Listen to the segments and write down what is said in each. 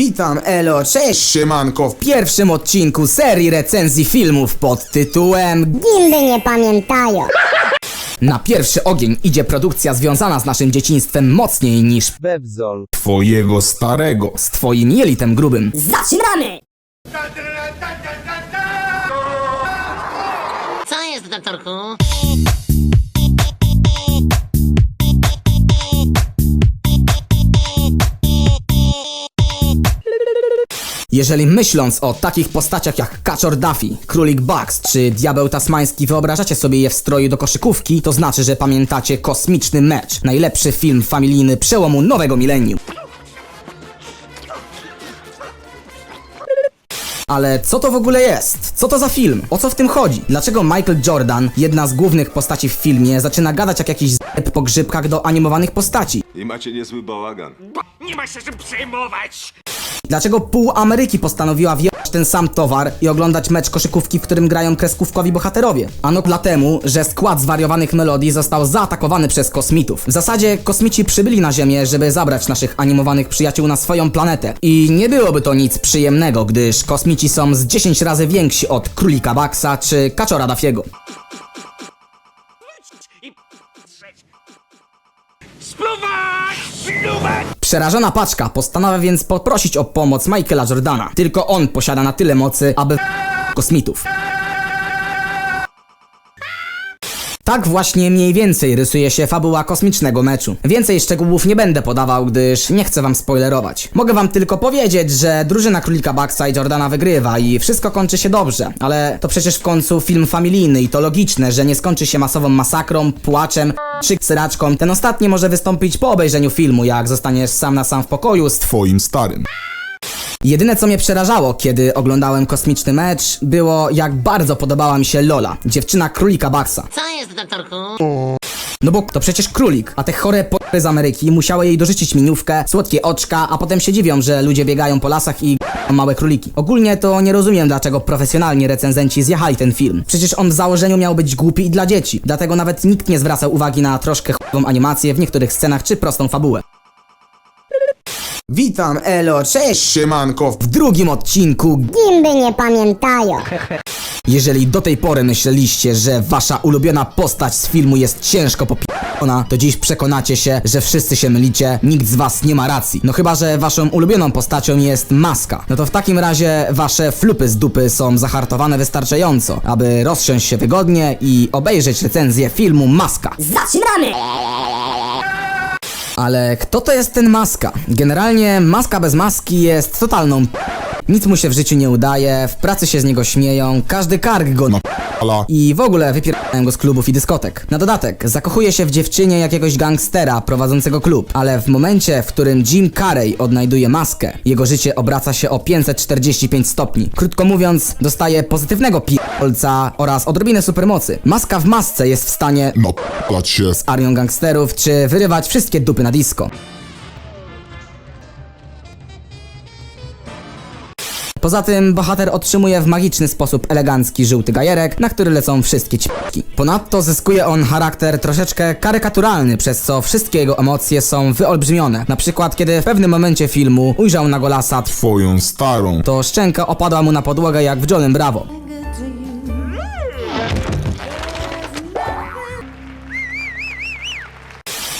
Witam, Elo, cześć! Siemanko, W pierwszym odcinku serii recenzji filmów pod tytułem Gimby nie pamiętają. Na pierwszy ogień idzie produkcja związana z naszym dzieciństwem mocniej niż Bebzol. twojego starego. z twoim jelitem grubym. Zaczynamy! Co jest, doktorku? Jeżeli myśląc o takich postaciach jak Kaczor Duffy, Królik Bugs czy Diabeł Tasmański wyobrażacie sobie je w stroju do koszykówki, to znaczy, że pamiętacie Kosmiczny Mecz, najlepszy film familijny przełomu nowego milenium. Ale co to w ogóle jest? Co to za film? O co w tym chodzi? Dlaczego Michael Jordan, jedna z głównych postaci w filmie, zaczyna gadać jak jakiś z*** po grzybkach do animowanych postaci? I macie niezły bałagan. Nie ma się czym przejmować! Dlaczego pół Ameryki postanowiła wjechać ten sam towar i oglądać mecz koszykówki, w którym grają kreskówkowi bohaterowie? Ano dlatego, że skład zwariowanych melodii został zaatakowany przez kosmitów. W zasadzie kosmici przybyli na Ziemię, żeby zabrać naszych animowanych przyjaciół na swoją planetę. I nie byłoby to nic przyjemnego, gdyż kosmici są z 10 razy więksi od Królika Baxa czy Kaczora Dafiego. Spluwać! Spluwać! Przerażona paczka postanawia więc poprosić o pomoc Michaela Jordana. Tylko on posiada na tyle mocy, aby kosmitów. Tak właśnie mniej więcej rysuje się fabuła kosmicznego meczu. Więcej szczegółów nie będę podawał, gdyż nie chcę wam spoilerować. Mogę wam tylko powiedzieć, że drużyna Królika Baxa i Jordana wygrywa i wszystko kończy się dobrze, ale to przecież w końcu film familijny i to logiczne, że nie skończy się masową masakrą, płaczem czy syraczką. Ten ostatni może wystąpić po obejrzeniu filmu, jak zostaniesz sam na sam w pokoju z Twoim starym. Jedyne co mnie przerażało, kiedy oglądałem kosmiczny mecz, było jak bardzo podobała mi się Lola, dziewczyna królika Baxa. Co jest, doktorku? No bo to przecież królik, a te chore p***y z Ameryki musiały jej dorzucić miniówkę, słodkie oczka, a potem się dziwią, że ludzie biegają po lasach i małe króliki. Ogólnie to nie rozumiem, dlaczego profesjonalni recenzenci zjechali ten film. Przecież on w założeniu miał być głupi i dla dzieci, dlatego nawet nikt nie zwracał uwagi na troszkę chłopą animację w niektórych scenach czy prostą fabułę. Witam, Elo, cześć! Siemanko, W drugim odcinku Gimby nie pamiętają. Jeżeli do tej pory myśleliście, że wasza ulubiona postać z filmu jest ciężko popi***ona, to dziś przekonacie się, że wszyscy się mylicie, nikt z was nie ma racji. No chyba, że waszą ulubioną postacią jest Maska. No to w takim razie wasze flupy z dupy są zahartowane wystarczająco, aby rozsiąść się wygodnie i obejrzeć recenzję filmu Maska. Zaczynamy! Ale kto to jest ten Maska? Generalnie Maska bez maski jest totalną Nic mu się w życiu nie udaje, w pracy się z niego śmieją, każdy kark go no ala. i w ogóle wypierają go z klubów i dyskotek. Na dodatek, zakochuje się w dziewczynie jakiegoś gangstera prowadzącego klub, ale w momencie, w którym Jim Carrey odnajduje maskę, jego życie obraca się o 545 stopni. Krótko mówiąc, dostaje pozytywnego pierdolca oraz odrobinę supermocy. Maska w masce jest w stanie No się. z armią gangsterów, czy wyrywać wszystkie dupy na disco. Poza tym bohater otrzymuje w magiczny sposób elegancki żółty gajerek, na który lecą wszystkie ćpki. Ponadto zyskuje on charakter troszeczkę karykaturalny, przez co wszystkie jego emocje są wyolbrzymione. Na przykład kiedy w pewnym momencie filmu ujrzał na golasa tw- Twoją starą. to szczęka opadła mu na podłogę jak w Johnem Bravo.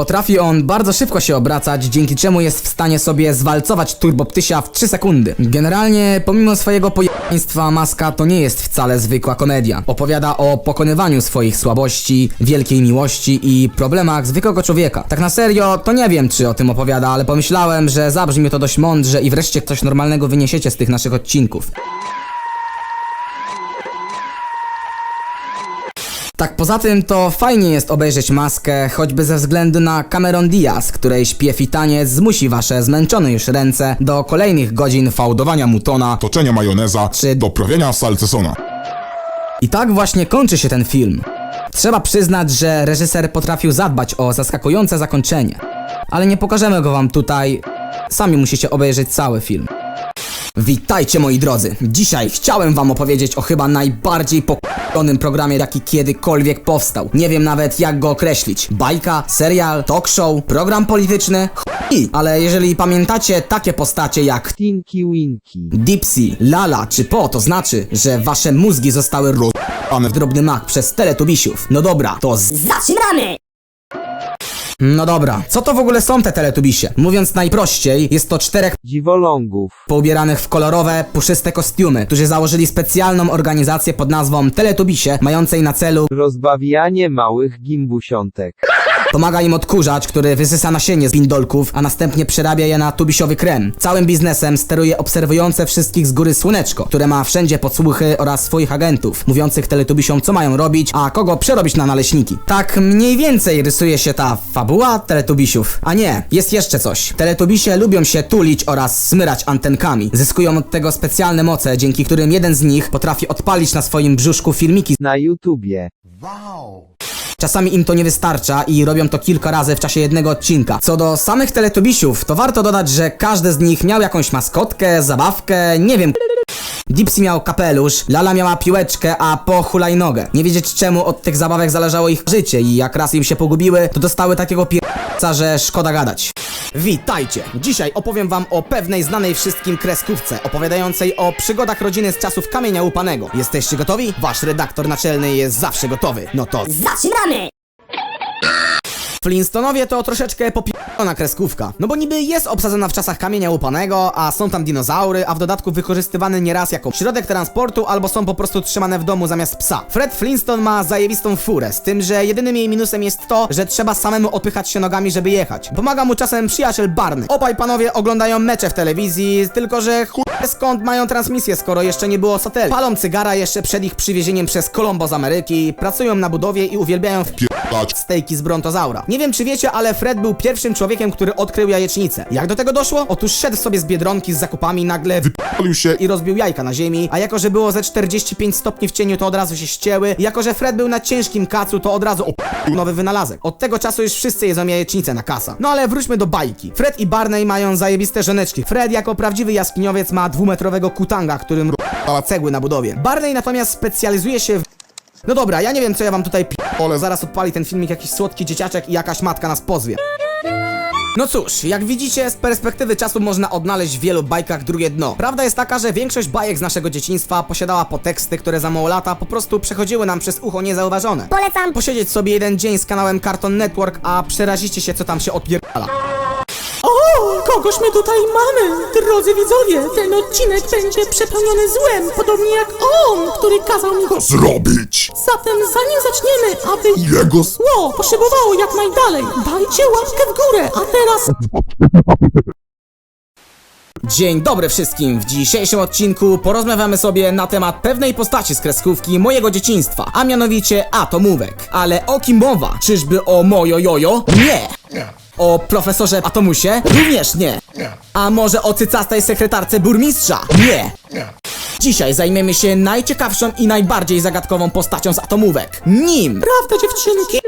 Potrafi on bardzo szybko się obracać, dzięki czemu jest w stanie sobie zwalcować turboptysia w 3 sekundy. Generalnie, pomimo swojego pojemństwa, Maska to nie jest wcale zwykła komedia. Opowiada o pokonywaniu swoich słabości, wielkiej miłości i problemach zwykłego człowieka. Tak na serio, to nie wiem, czy o tym opowiada, ale pomyślałem, że zabrzmi to dość mądrze i wreszcie coś normalnego wyniesiecie z tych naszych odcinków. Tak poza tym to fajnie jest obejrzeć maskę, choćby ze względu na Cameron Diaz, której śpiew i taniec zmusi wasze zmęczone już ręce do kolejnych godzin Fałdowania mutona, toczenia majoneza, Czy- doprawienia salcesona. I tak właśnie kończy się ten film. Trzeba przyznać, że reżyser potrafił zadbać o zaskakujące zakończenie. Ale nie pokażemy go wam tutaj. Sami musicie obejrzeć cały film. Witajcie moi drodzy. Dzisiaj chciałem wam opowiedzieć o chyba najbardziej po onym programie, jaki kiedykolwiek powstał. Nie wiem nawet jak go określić. Bajka, serial, talk show, program polityczny, chuj. Ale jeżeli pamiętacie takie postacie jak Tinky Winky. Dipsy, Lala czy Po, to znaczy, że wasze mózgi zostały rozpane w drobny mak przez teletubisiów. No dobra, to z... Zaczynamy! No dobra, co to w ogóle są te teletubisie? Mówiąc najprościej, jest to czterech Dziwolągów. poubieranych w kolorowe, puszyste kostiumy, którzy założyli specjalną organizację pod nazwą Teletubisie, mającej na celu Rozbawianie małych gimbusiątek. Pomaga im odkurzacz, który wysysa nasienie z bindolków, a następnie przerabia je na tubisiowy krem. Całym biznesem steruje obserwujące wszystkich z góry słoneczko, które ma wszędzie podsłuchy oraz swoich agentów, mówiących teletubisiom co mają robić, a kogo przerobić na naleśniki. Tak mniej więcej rysuje się ta fabuła teletubisiów. A nie, jest jeszcze coś. Teletubisie lubią się tulić oraz smyrać antenkami. Zyskują od tego specjalne moce, dzięki którym jeden z nich potrafi odpalić na swoim brzuszku filmiki Na YouTubie. Czasami im to nie wystarcza i robią to kilka razy w czasie jednego odcinka. Co do samych teletubisiów, to warto dodać, że każdy z nich miał jakąś maskotkę, zabawkę, nie wiem. Dipsy miał kapelusz, Lala miała piłeczkę, a Po hulajnogę. Nie wiedzieć czemu od tych zabawek zależało ich życie i jak raz im się pogubiły, to dostały takiego p***ca, że szkoda gadać. Witajcie! Dzisiaj opowiem wam o pewnej znanej wszystkim kreskówce, opowiadającej o przygodach rodziny z czasów kamienia łupanego. Jesteście gotowi? Wasz redaktor naczelny jest zawsze gotowy. No to Zaczynamy! Flintstonowie to troszeczkę popierdolona kreskówka. No bo niby jest obsadzona w czasach kamienia łupanego, a są tam dinozaury, a w dodatku wykorzystywany nieraz jako środek transportu albo są po prostu trzymane w domu zamiast psa. Fred Flintstone ma zajebistą furę, z tym, że jedynym jej minusem jest to, że trzeba samemu odpychać się nogami, żeby jechać. Pomaga mu czasem przyjaciel Barney. Obaj panowie oglądają mecze w telewizji, tylko że chuj skąd mają transmisję, skoro jeszcze nie było satelit. Palą cygara jeszcze przed ich przywiezieniem przez Kolumbo z Ameryki, pracują na budowie i uwielbiają w Pierdać. stejki z brontozaura. Nie wiem czy wiecie, ale Fred był pierwszym człowiekiem, który odkrył jajecznicę. Jak do tego doszło? Otóż szedł sobie z Biedronki z zakupami, nagle Palił się i rozbił jajka na ziemi, a jako, że było ze 45 stopni w cieniu, to od razu się ścięły. Jako, że Fred był na ciężkim kacu, to od razu op- nowy wynalazek. Od tego czasu już wszyscy jedzą jajecznicę na kasa. No ale wróćmy do bajki. Fred i Barney mają zajebiste żoneczki. Fred jako prawdziwy jaskiniowiec ma dwumetrowego kutanga, którym r***ała cegły na budowie. Barney natomiast specjalizuje się w... No dobra, ja nie wiem co ja wam tutaj p***olę, zaraz odpali ten filmik jakiś słodki dzieciaczek i jakaś matka nas pozwie. No cóż, jak widzicie, z perspektywy czasu można odnaleźć w wielu bajkach drugie dno. Prawda jest taka, że większość bajek z naszego dzieciństwa posiadała podteksty, które za mało lata po prostu przechodziły nam przez ucho niezauważone. Polecam! Posiedzieć sobie jeden dzień z kanałem Cartoon Network, a przerazicie się co tam się odpierdala. O, kogoś my tutaj mamy! Drodzy widzowie, ten odcinek będzie przepełniony złem, podobnie jak on, który kazał mi go... zrobić. Zatem zanim zaczniemy, aby Jego zło potrzebowało jak najdalej, dajcie łapkę w górę, a teraz... Dzień dobry wszystkim! W dzisiejszym odcinku porozmawiamy sobie na temat pewnej postaci z kreskówki mojego dzieciństwa, a mianowicie Atomówek. Ale o kim mowa? Czyżby o Mojo Jojo? Nie! O profesorze Atomusie? Również nie! A może o cycastej sekretarce burmistrza? Nie! Dzisiaj zajmiemy się najciekawszą i najbardziej zagadkową postacią z Atomówek. Nim! Prawda dziewczynki?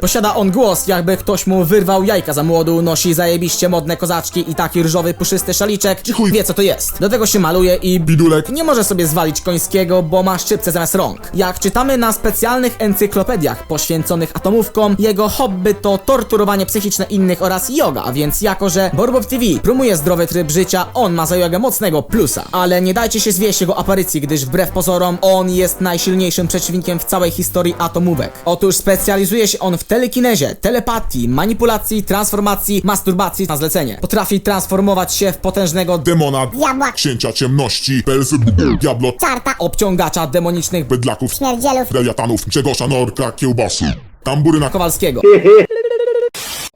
Posiada on głos, jakby ktoś mu wyrwał jajka za młodu, nosi zajebiście modne kozaczki i taki różowy puszysty szaliczek. Ci chuj. Wie co to jest. Do tego się maluje i Bidulek. nie może sobie zwalić końskiego, bo ma szczypce zamiast rąk. Jak czytamy na specjalnych encyklopediach poświęconych atomówkom, jego hobby to torturowanie psychiczne innych oraz yoga, a więc jako, że Borbob TV promuje zdrowy tryb życia, on ma za jogę mocnego plusa. Ale nie dajcie się zwieść jego aparycji, gdyż wbrew pozorom on jest najsilniejszym przeciwnikiem w całej historii atomówek. Otóż specjalizuje się on w telekinezie, telepatii, manipulacji, transformacji, masturbacji na zlecenie. Potrafi transformować się w potężnego Demona. Diabła! Księcia ciemności. Belzebub. Diablo. Czarta! obciągacza demonicznych Bydlaków. Śmierdzielów! Reliatanów. Grzegorza Norka. Kiełbasy. Tamburyna. Kowalskiego.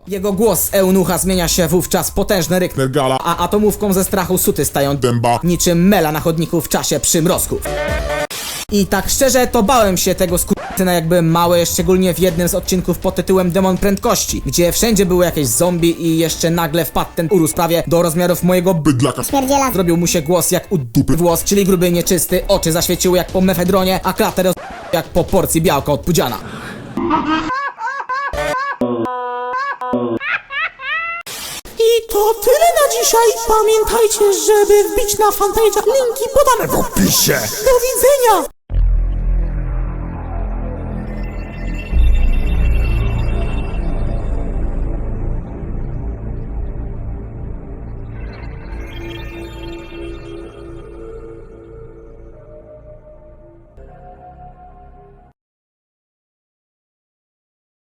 Jego głos eunucha zmienia się wówczas w potężny ryk, Nergala. a atomówką ze strachu suty stają Dęba. niczym mela na chodniku w czasie przymrozków. I tak szczerze to bałem się tego skurtyna jakby małe, szczególnie w jednym z odcinków pod tytułem Demon Prędkości, gdzie wszędzie były jakieś zombie i jeszcze nagle wpadł ten urósł prawie do rozmiarów mojego. Bydlaka. Śmierdziela! Zrobił mu się głos jak u dupy włos, czyli gruby nieczysty, oczy zaświeciły jak po mefedronie, a klatę roz... jak po porcji białka od pudziana. I to tyle na dzisiaj. Pamiętajcie, żeby wbić na fanpage'a linki podane w opisie. Do widzenia!